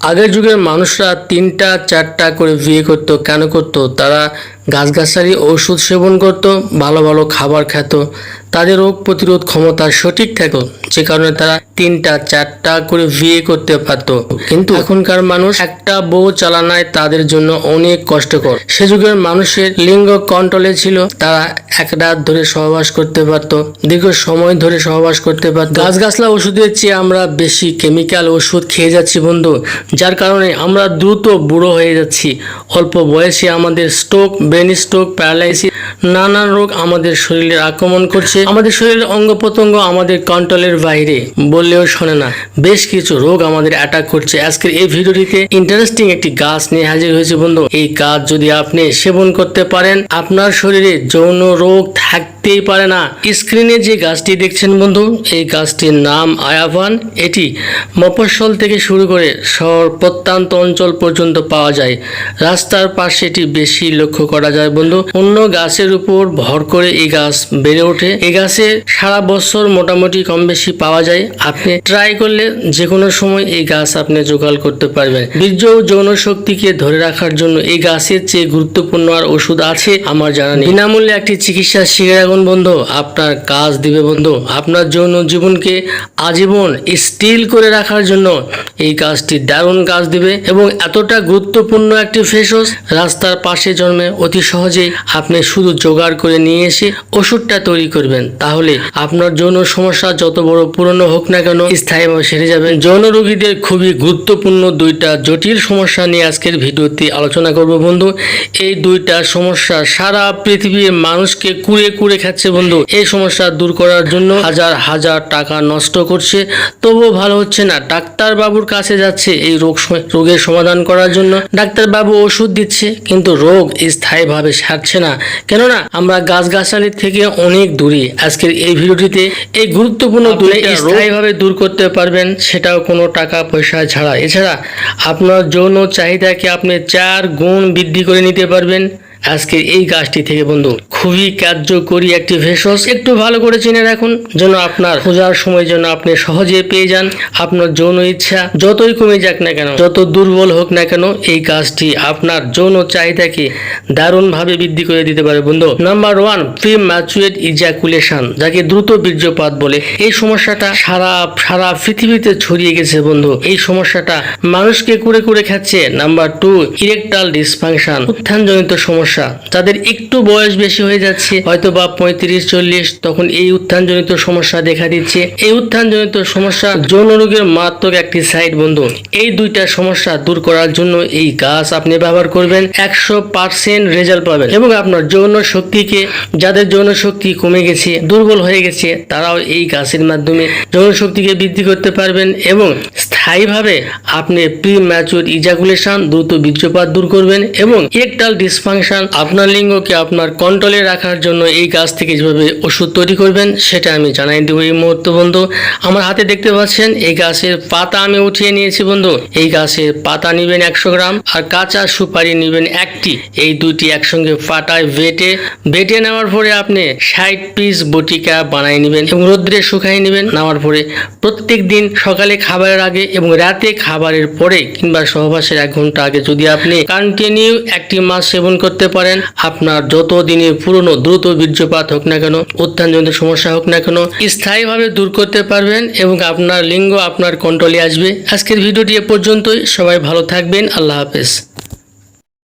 আগের যুগের মানুষরা তিনটা চারটা করে বিয়ে করতো কেন করতো? তারা গাছগাছালি ওষুধ সেবন করত, ভালো ভালো খাবার খেত। তাদের রোগ প্রতিরোধ ক্ষমতা সঠিক থাকত যে কারণে তারা তিনটা, চারটা করে বিয়ে করতে পারতো। কিন্তু এখনকার মানুষ একটা বউ চালানায় তাদের জন্য অনেক কষ্টকর। সে যুগের মানুষের লিঙ্গ কন্ট্রোলে ছিল, তারা এক রাত ধরে সহবাস করতে পারতো, দীর্ঘ সময় ধরে সহবাস করতে পারতো। গাছগাছলা ওষুধের চেয়ে আমরা বেশি কেমিক্যাল ওষুধ খেয়ে যাচ্ছি বন্ধু, যার কারণে আমরা দ্রুত বুড়ো হয়ে যাচ্ছি। অল্প বয়সে আমাদের স্ট্রোক ব্রেন স্ট্রোক প্যারালাইসিস, নানান রোগ আমাদের শরীরে আক্রমণ করছে। আমাদের শরীরের অঙ্গ প্রত্যঙ্গ আমাদের কন্ট্রোলের বাইরে। বললেও শোনে না। বেশ কিছু রোগ আমাদের অ্যাটাক করছে। আজকের এই ভিডিওটিতে ইন্টারেস্টিং একটি গাছ নিয়ে হাজির হয়েছে বন্ধু। এই গাছ যদি আপনি সেবন করতে পারেন, আপনার শরীরে যৌন রোগ থাকতেই পারে না। স্ক্রিনে যে গাছটি দেখছেন বন্ধু, এই গাছটির নাম আয়াভান এটি মফস্বল থেকে শুরু করে শহর প্রত্যন্ত অঞ্চল পর্যন্ত পাওয়া যায়। রাস্তার পাশে এটি বেশি লক্ষ্য করা যায় বন্ধু। অন্য গাছের উপর ভর করে এই গাছ বেড়ে ওঠে। এই গাছে সারা বছর মোটামুটি কম বেশি পাওয়া যায়। আপনি ট্রাই করলে যে কোনো সময় এই গাছ আপনি জোগাড় করতে পারবেন। বীর্য ও যৌন শক্তিকে ধরে রাখার জন্য এই গাছের চেয়ে গুরুত্বপূর্ণ আর ওষুধ আছে, আমার জানা নেই। বিনামূল্যে একটি চিকিৎসা শিখে রাখুন বন্ধু, আপনার কাজ দিবে বন্ধু। আপনার যৌন জীবনকে আজীবন স্টিল করে রাখার জন্য এই কাজটি দারুণ কাজ দিবে এবং এতটা গুরুত্বপূর্ণ একটি ফেসওয়াশ রাস্তার পাশে জন্মে অতি সহজেই আপনি শুধু জোগাড় করে নিয়ে এসে ওষুধটা তৈরি করবেন। তাহলে আপনার যৌন সমস্যা যত বড় পুরনো হোক না কেন স্থায়ীভাবে সেরে যাবে। যৌন রোগীদের খুবই গুরুত্বপূর্ণ দুইটা জটিল সমস্যা নিয়ে আজকের ভিডিওতে আলোচনা করব বন্ধু। এই দুইটা সমস্যা সারা পৃথিবীর মানুষকে কুড়ে কুড়ে খাচ্ছে বন্ধু। এই সমস্যা দূর করার জন্য হাজার হাজার টাকা নষ্ট করছে। তবুও ভালো হচ্ছে না। ডাক্তার বাবুর কাছে যাচ্ছে এই রোগ রোগের সমাধান করার জন্য। ডাক্তার বাবু ওষুধ দিচ্ছে কিন্তু রোগ স্থায়ীভাবে সারছে না। কেননা আমরা গাছগাছালি থেকে অনেক দূরে। আজকের এই ভিডিওটিতে এই গুরুত্বপূর্ণ দুইটা স্থায়ীভাবে দূর করতে পারবেন সেটাও কোনো টাকা পয়সা ছাড়া। এছাড়া আপনার যৌন চাহিদাকে আপনি চার গুণ বৃদ্ধি করে নিতে পারবেন। আজকে এই গাছটি থেকে বন্ধু খুবই কার্যকরী একটি ভেষজ। একটু ভালো করে চিনে রাখুন, যেন আপনার খোঁজার সময় যেন আপনি সহজে পেয়ে যান। আপনার যৌন ইচ্ছা যতই কমে যাক না কেন, যত দুর্বল হোক না কেন, এই গাছটি আপনার যৌন চাহিদাকে দারুণভাবে বৃদ্ধি করে দিতে পারে বন্ধু। Number one premature ejaculation যাকে দ্রুত বীর্যপাত বলে। এই সমস্যাটা সারা সারা পৃথিবীতে ছড়িয়ে গেছে বন্ধু। এই সমস্যাটা মানুষকে কুড়ে কুড়ে খাচ্ছে। নাম্বার টু ইরেকটাল ডিসফাংশন উত্থানজনিত সমস্যা যাদের একটু বয়স বেশি হয়ে যাচ্ছে। হয়তো বা পঁয়ত্রিশ, চল্লিশ, তখন এই উত্থানজনিত সমস্যা দেখা দিচ্ছে। এই উত্থানজনিত সমস্যা যৌন রোগের মারাত্মক একটি সাইড বন্ধু। এই দুইটা সমস্যা দূর করার জন্য এই গাছ আপনি ব্যবহার করবেন। একশো পার্সেন্ট রেজাল্ট পাবেন। এবং আপনার যৌন শক্তিকে, যাদের যৌন শক্তি কমে গেছে, দুর্বল হয়ে গেছে, তারাও এই গাছের মাধ্যমে যৌন শক্তিকে বৃদ্ধি করতে পারবেন এবং স্থায়ীভাবে আপনি প্রি ম্যাচুর ইজাকুলেশন দ্রুত বীর্যপাত দূর করবেন এবং ইরেকটাল ডিসফাংশন আপনার লিঙ্গকে আপনার কন্ট্রোলে রাখার জন্য এই গাছ থেকে যেভাবে ওষুধ তৈরি করবেন সেটা আমি জানাই দেবো এই মুহূর্তে বন্ধু। আমার হাতে দেখতে পাচ্ছেন এই গাছের পাতা আমি উঠিয়ে নিয়েছি বন্ধু। এই গাছের পাতা নেবেন একশো গ্রাম আর কাঁচা সুপারি নেবেন একটি। এই দুইটি একসঙ্গে পাটায় বেটে বেটে নেওয়ার পরে আপনি ষাট পিস বটিকা বানিয়ে নেবেন এবং রোদ্রে শুকাই নেবেন। নেওয়ার পরে প্রত্যেক দিন সকালে খাবারের আগে এবং রাতে খাবারের পরে কিংবা সহবাসের এক ঘণ্টা আগে যদি আপনি কন্টিনিউ একটি মাস সেবন করতে পারেন, আপনার যত দিনে পুরনো দ্রুত বীর্যপাত হোক না কেন, উত্থানজনিত সমস্যা হোক না কেন, স্থায়ীভাবে দূর করতে পারবেন এবং আপনার লিঙ্গ আপনার কন্ট্রোলে আসবে। আজকের ভিডিওটি এ পর্যন্তই। সবাই ভালো থাকবেন। আল্লাহ হাফেজ।